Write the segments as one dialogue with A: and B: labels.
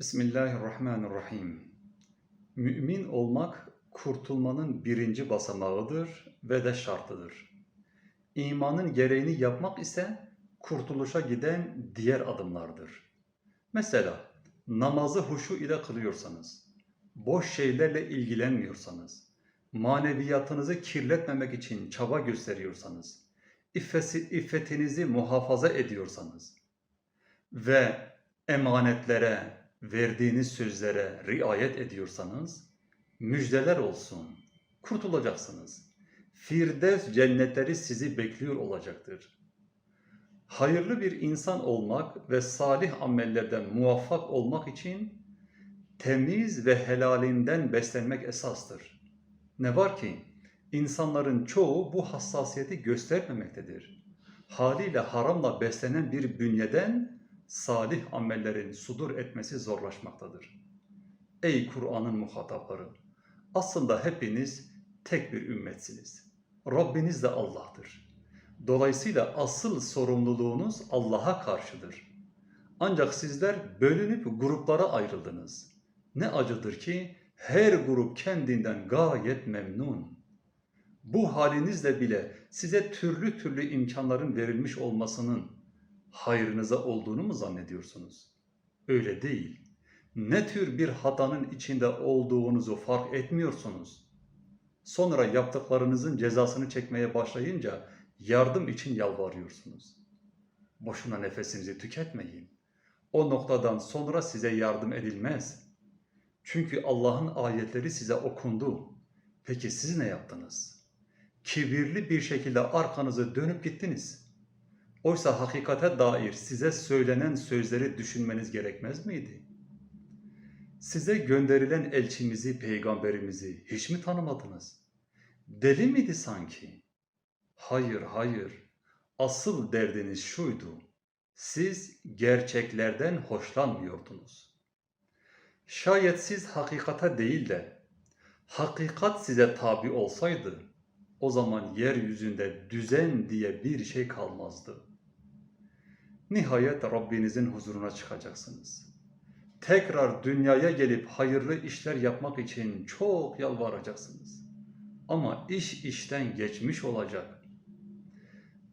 A: Bismillahirrahmanirrahim. Mümin olmak kurtulmanın birinci basamağıdır ve de şartıdır. İmanın gereğini yapmak ise kurtuluşa giden diğer adımlardır. Mesela namazı huşu ile kılıyorsanız, boş şeylerle ilgilenmiyorsanız, maneviyatınızı kirletmemek için çaba gösteriyorsanız, iffesi, iffetinizi muhafaza ediyorsanız ve emanetlere, verdiğiniz sözlere riayet ediyorsanız müjdeler olsun. Kurtulacaksınız. Firdevs cennetleri sizi bekliyor olacaktır. Hayırlı bir insan olmak ve salih amellerden muvaffak olmak için temiz ve helalinden beslenmek esastır. Ne var ki insanların çoğu bu hassasiyeti göstermemektedir. Haliyle haramla beslenen bir bünyeden salih amellerin sudur etmesi zorlaşmaktadır. Ey Kur'an'ın muhatapları! Aslında hepiniz tek bir ümmetsiniz. Rabbiniz de Allah'tır. Dolayısıyla asıl sorumluluğunuz Allah'a karşıdır. Ancak sizler bölünüp gruplara ayrıldınız. Ne acıdır ki her grup kendinden gayet memnun. Bu halinizle bile size türlü türlü imkanların verilmiş olmasının hayrınıza olduğunu mu zannediyorsunuz? Öyle değil. Ne tür bir hatanın içinde olduğunuzu fark etmiyorsunuz. Sonra yaptıklarınızın cezasını çekmeye başlayınca yardım için yalvarıyorsunuz. Boşuna nefesinizi tüketmeyin. O noktadan sonra size yardım edilmez. Çünkü Allah'ın ayetleri size okundu. Peki siz ne yaptınız? Kibirli bir şekilde arkanızı dönüp gittiniz. Oysa hakikate dair size söylenen sözleri düşünmeniz gerekmez miydi? Size gönderilen elçimizi, peygamberimizi hiç mi tanımadınız? Deli miydi sanki? Hayır, hayır. Asıl derdiniz şuydu. Siz gerçeklerden hoşlanmıyordunuz. Şayet siz hakikate değil de hakikat size tabi olsaydı o zaman yeryüzünde düzen diye bir şey kalmazdı. Nihayet Rabbinizin huzuruna çıkacaksınız. Tekrar dünyaya gelip hayırlı işler yapmak için çok yalvaracaksınız. Ama iş işten geçmiş olacak.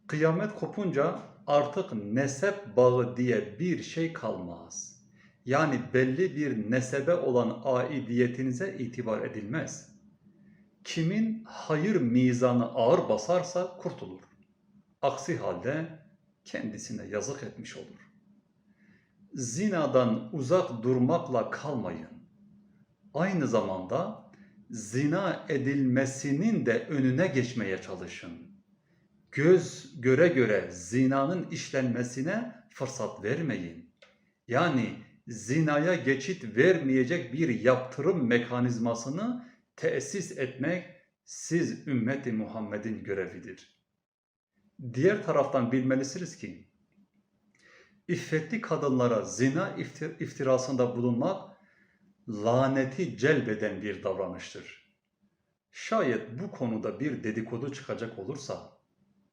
A: Kıyamet kopunca artık nesep bağı diye bir şey kalmaz. Yani belli bir nesebe olan aidiyetinize itibar edilmez. Kimin hayır mizanı ağır basarsa kurtulur. Aksi halde kendisine yazık etmiş olur. Zinadan uzak durmakla kalmayın. Aynı zamanda zina edilmesinin de önüne geçmeye çalışın. Göz göre göre zinanın işlenmesine fırsat vermeyin. Yani zinaya geçit vermeyecek bir yaptırım mekanizmasını tesis etmek siz ümmeti Muhammed'in görevidir. Diğer taraftan bilmelisiniz ki iffetli kadınlara zina iftir iftirasında bulunmak laneti celbeden bir davranıştır. Şayet bu konuda bir dedikodu çıkacak olursa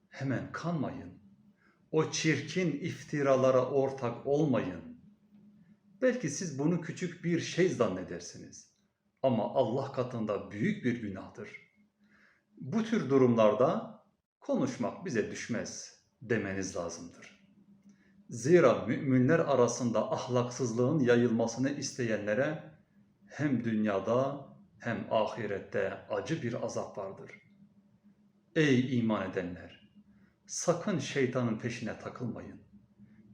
A: hemen kanmayın. O çirkin iftiralara ortak olmayın. Belki siz bunu küçük bir şey zannedersiniz. Ama Allah katında büyük bir günahtır. Bu tür durumlarda konuşmak bize düşmez demeniz lazımdır. Zira müminler arasında ahlaksızlığın yayılmasını isteyenlere hem dünyada hem ahirette acı bir azap vardır. Ey iman edenler! Sakın şeytanın peşine takılmayın.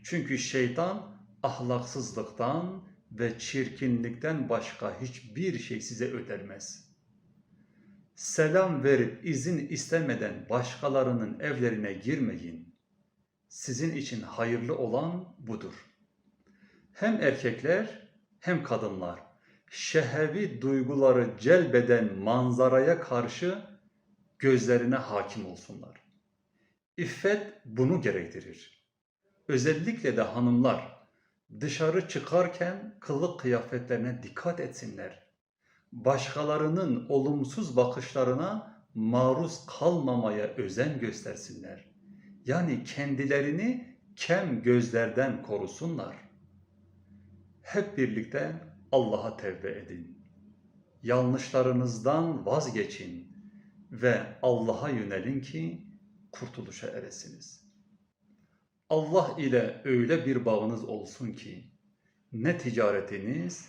A: Çünkü şeytan ahlaksızlıktan ve çirkinlikten başka hiçbir şey size ödermez. Selam verip izin istemeden başkalarının evlerine girmeyin. Sizin için hayırlı olan budur. Hem erkekler hem kadınlar şehevi duyguları celbeden manzaraya karşı gözlerine hakim olsunlar. İffet bunu gerektirir. Özellikle de hanımlar dışarı çıkarken kılık kıyafetlerine dikkat etsinler. Başkalarının olumsuz bakışlarına maruz kalmamaya özen göstersinler. Yani kendilerini kem gözlerden korusunlar. hep birlikte Allah'a tevbe edin. Yanlışlarınızdan vazgeçin ve Allah'a yönelin ki kurtuluşa eresiniz. Allah ile öyle bir bağınız olsun ki ne ticaretiniz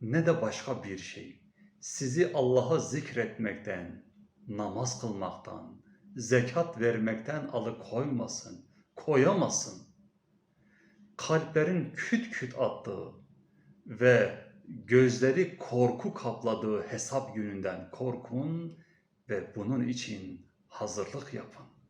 A: ne de başka bir şey sizi Allah'a zikretmekten, namaz kılmaktan, zekat vermekten alıkoymasın, koyamasın. Kalplerin küt küt attığı ve gözleri korku kapladığı hesap gününden korkun ve bunun için hazırlık yapın.